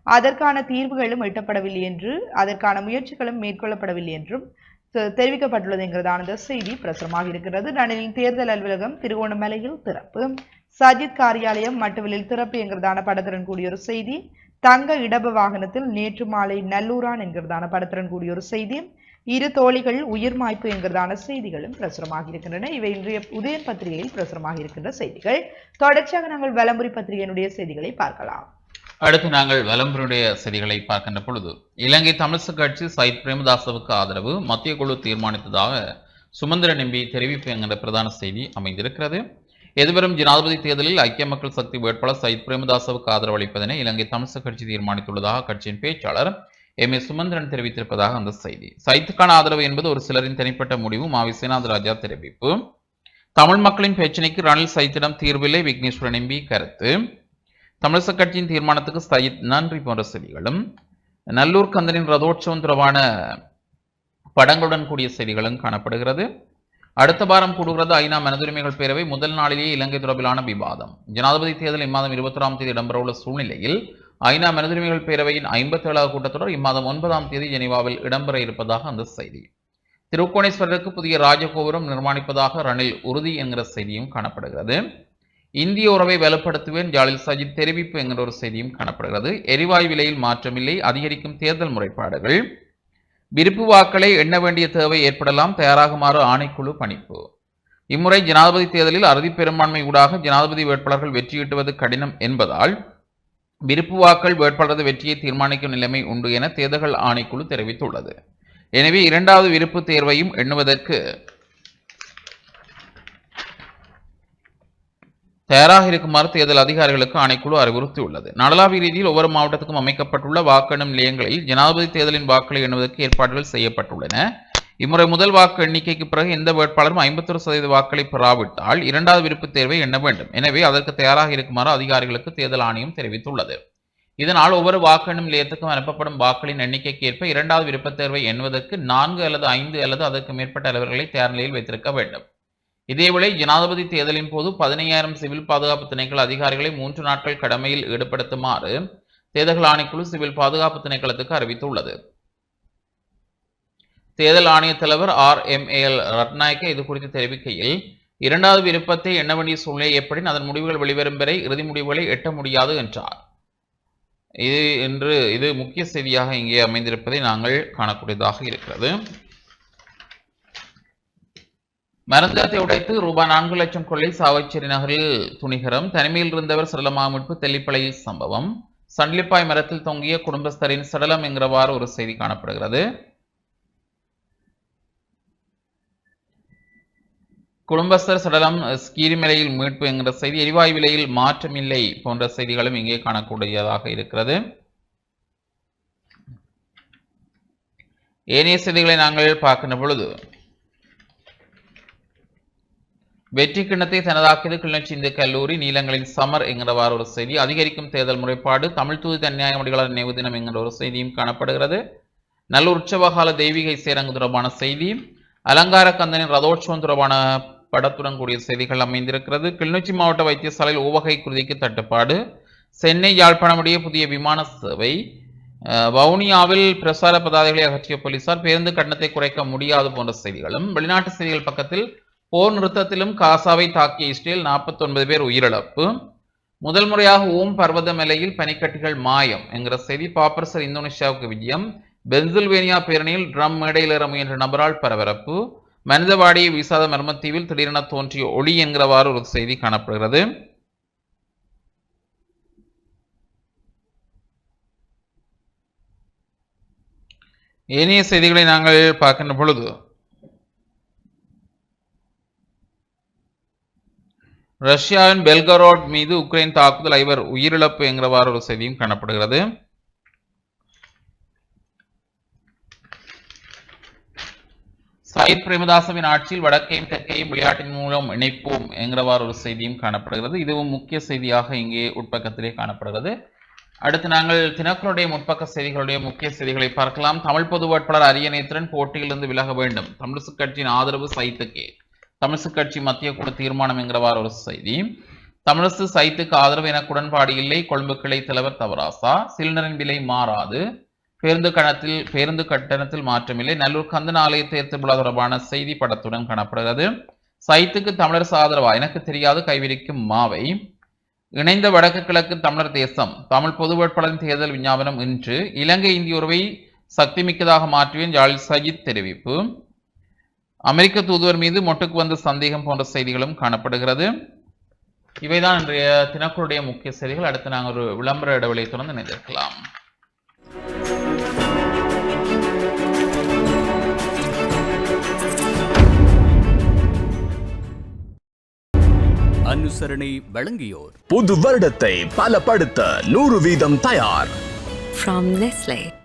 அதற்கான தீர்வுகளும் எட்டப்படவில்லை என்று அதற்கான முயற்சிகளும் மேற்கொள்ளப்படவில்லை என்றும் தெரிவிக்கப்பட்டுள்ளது என்கிறதான செய்தி பிரசுரமாக இருக்கிறது. ரணிலின் தேர்தல் அலுவலகம் திருகோணமலையில் திறப்பு. சஜித் காரியாலயம் மட்டுவிலில் திறப்பு என்கிறதான படத்துடன் கூடிய ஒரு செய்தி. தங்க இடப வாகனத்தில் நேற்று மாலை நல்லூரான் என்கிறதான படத்துடன் கூடிய ஒரு செய்தி. இரு தோழிகள் உயிர் மாய்ப்பு என்கிறதான செய்திகளும் பிரசுரமாக இருக்கின்றன. இவை இன்றைய உதயன் பத்திரிகையில் பிரசுரமாக இருக்கின்ற செய்திகள். தொடர்ச்சியாக நாங்கள் வலம்புரி பத்திரிகையினுடைய செய்திகளை பார்க்கலாம். அடுத்து நாங்கள் வலம்புடைய செய்திகளை பார்க்கின்ற பொழுது இலங்கை தமிழிசை கட்சி சயித் பிரேமதாசவுக்கு ஆதரவு மத்திய குழு தீர்மானித்ததாக சுமந்திரன் நம்பி தெரிவிப்பு என்கின்ற பிரதான செய்தி அமைந்திருக்கிறது. எதிர்வரும் ஜனாதிபதி தேர்தலில் ஐக்கிய மக்கள் சக்தி வேட்பாளர் சயித் பிரேமதாசவுக்கு ஆதரவு அளிப்பதனை இலங்கை தமிழிசை கட்சி தீர்மானித்துள்ளதாக கட்சியின் பேச்சாளர் எம். ஏ சுமந்திரன் தெரிவித்திருப்பதாக அந்த செய்தி. சைத்துக்கான ஆதரவு என்பது ஒரு சிலரின் தனிப்பட்ட முடிவு மாவி சேனாத் ராஜா தெரிவிப்பு. தமிழ் மக்களின் பிரச்சினைக்கு ரணில் சைத்திடம் தீர்வில்லை விக்னேஸ்வரன் எம்பி கருத்து. தமிழிசை கட்சியின் தீர்மானத்துக்கு சயித் நன்றி போன்ற செய்திகளும் நல்லூர் கந்தனின் ரதோற்சவம் தொடர்பான படங்களுடன் கூடிய செய்திகளும் காணப்படுகிறது. அடுத்த வாரம் கூடுகிறது ஐநா மனதுரிமைகள் பேரவை. முதல் நாளிலேயே இலங்கை தொடர்பிலான விவாதம். ஜனாதிபதி தேர்தல் இம்மாதம் இருபத்தொராம் தேதி இடம்பெறவுள்ள சூழ்நிலையில் ஐநா மனதுரிமைகள் பேரவையின் ஐம்பத்தேழாவது கூட்டத்தொடர் இம்மாதம் ஒன்பதாம் தேதி ஜெனீவாவில் இடம்பெற இருப்பதாக அந்த செய்தி. திருக்கோணேஸ்வரருக்கு புதிய ராஜகோபுரம் நிர்மாணிப்பதாக ரணில் உறுதி என்கிற செய்தியும் காணப்படுகிறது. இந்திய உறவை வலுப்படுத்துவேன் ஜாலில் சஜித் தெரிவிப்பு என்கிற ஒரு செய்தியும் காணப்படுகிறது. எரிவாயு விலையில் மாற்றமில்லை அதிகரிக்கும் தேர்தல் முறைப்பாடுகள். விருப்பு வாக்களை எண்ண வேண்டிய தேவை ஏற்படலாம் தயாராகுமாறு ஆணைக்குழு பணிப்பு. இம்முறை ஜனாதிபதி தேர்தலில் அறுதி பெரும்பான்மை ஊடாக ஜனாதிபதி வேட்பாளர்கள் வெற்றியீட்டுவது கடினம் என்பதால் விருப்பு வாக்கள் வேட்பாளரது வெற்றியை தீர்மானிக்கும் நிலைமை உண்டு என தேர்தல்கள் ஆணைக்குழு தெரிவித்துள்ளது. எனவே இரண்டாவது விருப்பு தேர்வையும் எண்ணுவதற்கு தயாராக இருக்குமாறு தேர்தல் அதிகாரிகளுக்கு ஆணைக்குழு அறிவுறுத்தியுள்ளது. நாடளாவிய ரீதியில் ஒவ்வொரு மாவட்டத்துக்கும் அமைக்கப்பட்டுள்ள வாக்கெண்ணும் நிலையங்களில் ஜனாதிபதி தேர்தலின் வாக்களை எண்ணுவதற்கு ஏற்பாடுகள் செய்யப்பட்டுள்ளன. இம்முறை முதல் வாக்கு எண்ணிக்கைக்கு பிறகு எந்த வேட்பாளரும் ஐம்பத்தொரு சதவீத வாக்களை பெறாவிட்டால் இரண்டாவது விருப்பு தேர்வை எண்ண வேண்டும். எனவே அதற்கு தயாராக இருக்குமாறு அதிகாரிகளுக்கு தேர்தல் ஆணையம் தெரிவித்துள்ளது. இதனால் ஒவ்வொரு வாக்கெண்ணும் நிலையத்துக்கும் அனுப்பப்படும் வாக்களின் எண்ணிக்கைக்கு ஏற்ப இரண்டாவது விருப்பத் தேர்வை எண்ணுவதற்கு நான்கு அல்லது ஐந்து அல்லது அதற்கு மேற்பட்ட அலுவலர்களை தயார் நிலையில் வைத்திருக்க வேண்டும். இதேவேளை ஜனாதிபதி தேர்தலின் போது பதினையாயிரம் சிவில் பாதுகாப்பு திணைக்கள அதிகாரிகளை மூன்று நாட்கள் கடமையில் ஈடுபடுத்துமாறு தேர்தல் ஆணைக்குழு சிவில் பாதுகாப்பு திணைக்களத்துக்கு அறிவித்துள்ளது. தேர்தல் ஆணைய தலைவர் ஆர். எம். எல். ரட்நாயக்க இது குறித்து தெரிவிக்கையில் இரண்டாவது விருப்பத்தை எண்ண வேண்டிய சூழ்நிலை ஏற்படின் அதன் முடிவுகள் வெளிவரும் வரை இறுதி முடிவுகளை எட்ட முடியாது என்றார். இது என்று இது முக்கிய செய்தியாக இங்கே அமைந்திருப்பதை நாங்கள் காணக்கூடியதாக இருக்கிறது. மருந்தகத்தை உடைத்து ரூபாய் நான்கு லட்சம் கொள்ளை சாவச்சேரி நகரில் துணிகரம் தனிமையில் இருந்தவர் சடலமாக மீட்பு தெல்லிப்பளை சம்பவம். சண்டிலிப்பாய் மரத்தில் தொங்கிய குடும்பஸ்தரின் சடலம் என்கிறவாறு ஒரு செய்தி காணப்படுகிறது. குடும்பஸ்தர் சடலம் கீரிமலையில் மீட்பு என்கிற செய்தி எரிவாயு விலையில் மாற்றமில்லை போன்ற செய்திகளும் இங்கே காணக்கூடியதாக இருக்கிறது. ஏனைய செய்திகளை நாங்கள் பார்க்கின்ற பொழுது வெற்றி கிண்ணத்தை தனதாக்கியது கிளிநொச்சி இந்து கல்லூரி. நீலங்களின் சமர் என்கிறவாறு ஒரு செய்தி. அதிகரிக்கும் தேர்தல் முறைப்பாடு தமிழ் தூது தன்னியாய முடிகளார் நினைவு தினம் என்கிற ஒரு செய்தியும் காணப்படுகிறது. நல்ல உற்சவகால தெய்வீக சேரங்கு தொடர்பான செய்தி. அலங்கார கந்தனின் ரதோற்சவம் தொடர்பான படத்துடன் கூடிய செய்திகள் அமைந்திருக்கிறது. கிளிநொச்சி மாவட்ட வைத்தியசாலையில் ஊவகை குருதிக்கு தட்டுப்பாடு. சென்னை யாழ்ப்பாணமுடைய புதிய விமான சேவை. வவுனியாவில் பிரசார பதாதைகளை அகற்றிய போலீசார் பேருந்து கட்டணத்தை குறைக்க முடியாது போன்ற செய்திகளும். வெளிநாட்டு செய்திகள் பக்கத்தில் போர் நிறுத்தத்திலும் காசாவை தாக்கிய இஸ்ரேல் 49 பேர் உயிரிழப்பு. முதல் முறையாக ஓம் பர்வத மலையில் பனிக்கட்டிகள் மாயம் என்கிற செய்தி பாப்பரசர் இந்தோனேஷியாவுக்கு விஜயம். பென்சில்வேனியா பேரணியில் ட்ரம் மேடையில் ஏற முயன்ற நபரால் பரபரப்பு. மனிதவாடியை வீசாத மர்மத்தீவில் திடீரென தோன்றிய ஒளி என்கிறவாறு ஒரு செய்தி காணப்படுகிறது. ஏனைய செய்திகளை நாங்கள் பார்க்கின்ற பொழுது ரஷ்யாவின் பெல்கரோட் மீது உக்ரைன் தாக்குதல் ஐவர் உயிரிழப்பு என்கிறவாறு ஒரு செய்தியும் காணப்படுகிறது. சயித் பிரேமதாசவின் ஆட்சியில் வடக்கையும் தெற்கையும் விளையாட்டின் மூலம் இணைப்போம் என்கிறவாறு ஒரு செய்தியும் காணப்படுகிறது. இதுவும் முக்கிய செய்தியாக இங்கே உட்பக்கத்திலே காணப்படுகிறது. அடுத்து நாங்கள் தினக்கருடைய முற்பக்க செய்திகளுடைய முக்கிய செய்திகளை பார்க்கலாம். தமிழ் பொது வேட்பாளர் அரியநேத்திரன் போட்டியிலிருந்து விலக வேண்டும். தமிழிசு கட்சியின் ஆதரவு சைத்துக்கே. தமிழிசு கட்சி மத்திய குழு தீர்மானம் என்கிறவாறு ஒரு செய்தி. தமிழிசு சைத்துக்கு ஆதரவு எனக்கு உடன்பாடு இல்லை கொழும்பு கிளை தலைவர் தவராசா சிலிண்டரின் விலை மாறாது. பேருந்து கணத்தில் பேருந்து கட்டணத்தில் மாற்றமில்லை நல்லூர் கந்தன் ஆலய தேர்தல் விழா தொடர்பான செய்தி படத்துடன் காணப்படுகிறது. சைத்துக்கு தமிழரசு ஆதரவா? எனக்கு தெரியாது கைவிரிக்கும் மாவை. இணைந்த வடக்கு கிழக்கு தமிழர் தேசம். தமிழ் பொது வேட்பாளரின் தேர்தல் விஞ்ஞாபனம் இன்று. இலங்கை இந்திய உறவை சக்தி மிக்கதாக மாற்றுவேன் ஜாலில் சஜித் தெரிவிப்பு. அமெரிக்க தூதுவர் மீது மொட்டுக்கு வந்த சந்தேகம் போன்ற செய்திகளும் காணப்படுகிறது. இவைதான் இன்றைய தினக்குழுடைய முக்கிய செய்திகள். அடுத்து நாங்கள் ஒரு விளம்பர இடைவெளியை தொடர்ந்து இணைந்திருக்கலாம். அனுசரணை வழங்கியோர். புது வருடத்தை பலப்படுத்த நூறு வீதம் தயார். From Nestle.